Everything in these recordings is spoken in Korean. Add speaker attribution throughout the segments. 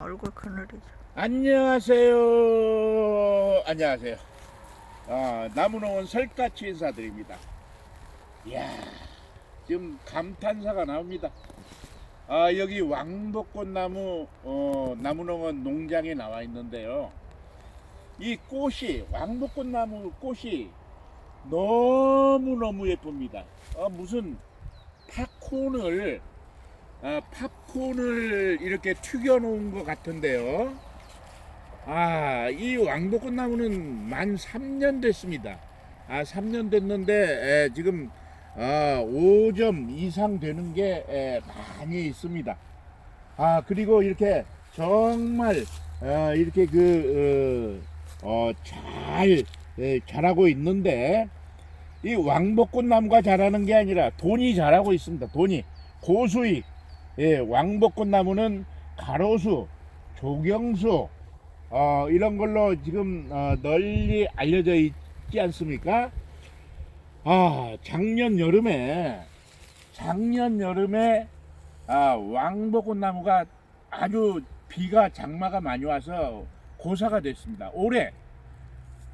Speaker 1: 얼굴 그늘이죠.
Speaker 2: 안녕하세요. 안녕하세요. 아, 나무농원 설까치 인사드립니다. 이야, 지금 감탄사가 나옵니다. 아, 여기 왕복꽃나무 어, 나무농원 농장에 나와 있는데요. 이 꽃이 왕복꽃나무 꽃이 너무 너무 예쁩니다. 어, 무슨 팝콘을 아, 팝콘을 이렇게 튀겨 놓은 것 같은데요. 아, 이 왕복꽃나무는 만 3년 됐습니다. 아, 3년 됐는데 에, 지금 아, 5점 이상 되는 게 에, 많이 있습니다. 아, 그리고 이렇게 정말 어, 이렇게 그 어, 어, 잘 에, 자라고 있는데 이 왕복꽃나무가 자라는 게 아니라 돈이 자라고 있습니다. 돈이 고수익 예, 왕복꽃나무는 가로수, 조경수 어, 이런 걸로 지금 어, 널리 알려져 있지 않습니까? 아, 작년 여름에 작년 여름에 아, 왕복꽃나무가 아주 비가 장마가 많이 와서 고사가 됐습니다. 올해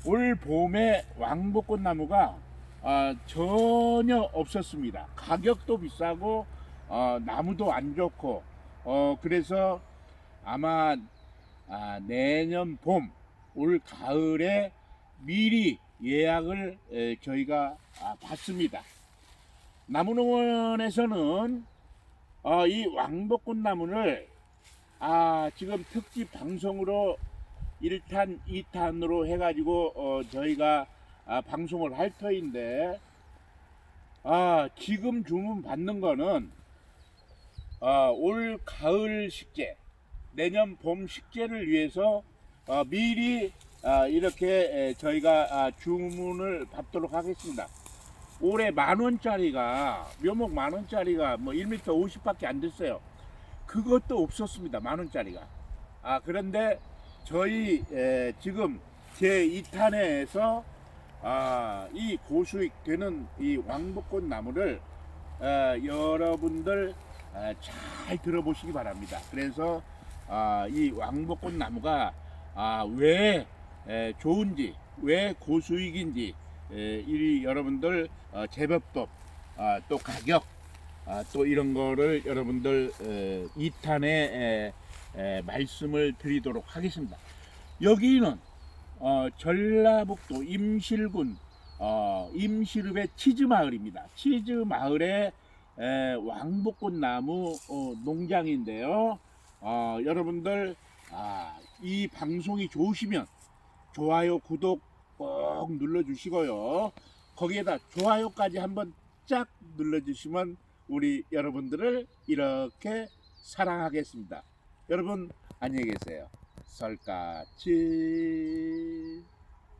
Speaker 2: 올 봄에 왕복꽃나무가 아, 전혀 없었습니다. 가격도 비싸고 어, 나무도 안 좋고 어, 그래서 아마 아, 내년 봄, 올 가을에 미리 예약을 에, 저희가 아, 받습니다. 나무농원에서는 어, 이 왕복꽃 나무를 아, 지금 특집 방송으로 1탄, 2탄으로 해가지고 어, 저희가 아, 방송을 할 터인데 아, 지금 주문 받는 거는 아, 올 가을 식재, 내년 봄 식재를 위해서 어, 미리 아, 이렇게 에, 저희가 아, 주문을 받도록 하겠습니다. 올해 만 원짜리가 묘목 만 원짜리가 뭐 1m 50밖에 안 됐어요. 그것도 없었습니다. 만 원짜리가. 아 그런데 저희 에, 지금 제 2탄에서 아, 이 고수익 되는 이 왕복꽃 나무를 어, 여러분들 어, 잘 들어보시기 바랍니다. 그래서 아, 이 왕복꽃 나무가 아, 왜 에, 좋은지, 왜 고수익인지 에, 이 여러분들 어, 제법법 아, 또 가격 아, 또 이런 거를 여러분들 에, 2탄에 에, 에, 말씀을 드리도록 하겠습니다. 여기는 어, 전라북도 임실군 어, 임실읍의 치즈 마을입니다. 치즈 마을의 에, 왕복꽃나무 어, 농장인데요. 어, 여러분들 아, 이 방송이 좋으시면 좋아요, 구독 꼭 눌러주시고요. 거기에다 좋아요까지 한번 쫙 눌러주시면 우리 여러분들을 이렇게 사랑하겠습니다. 여러분 안녕히 계세요. 설까치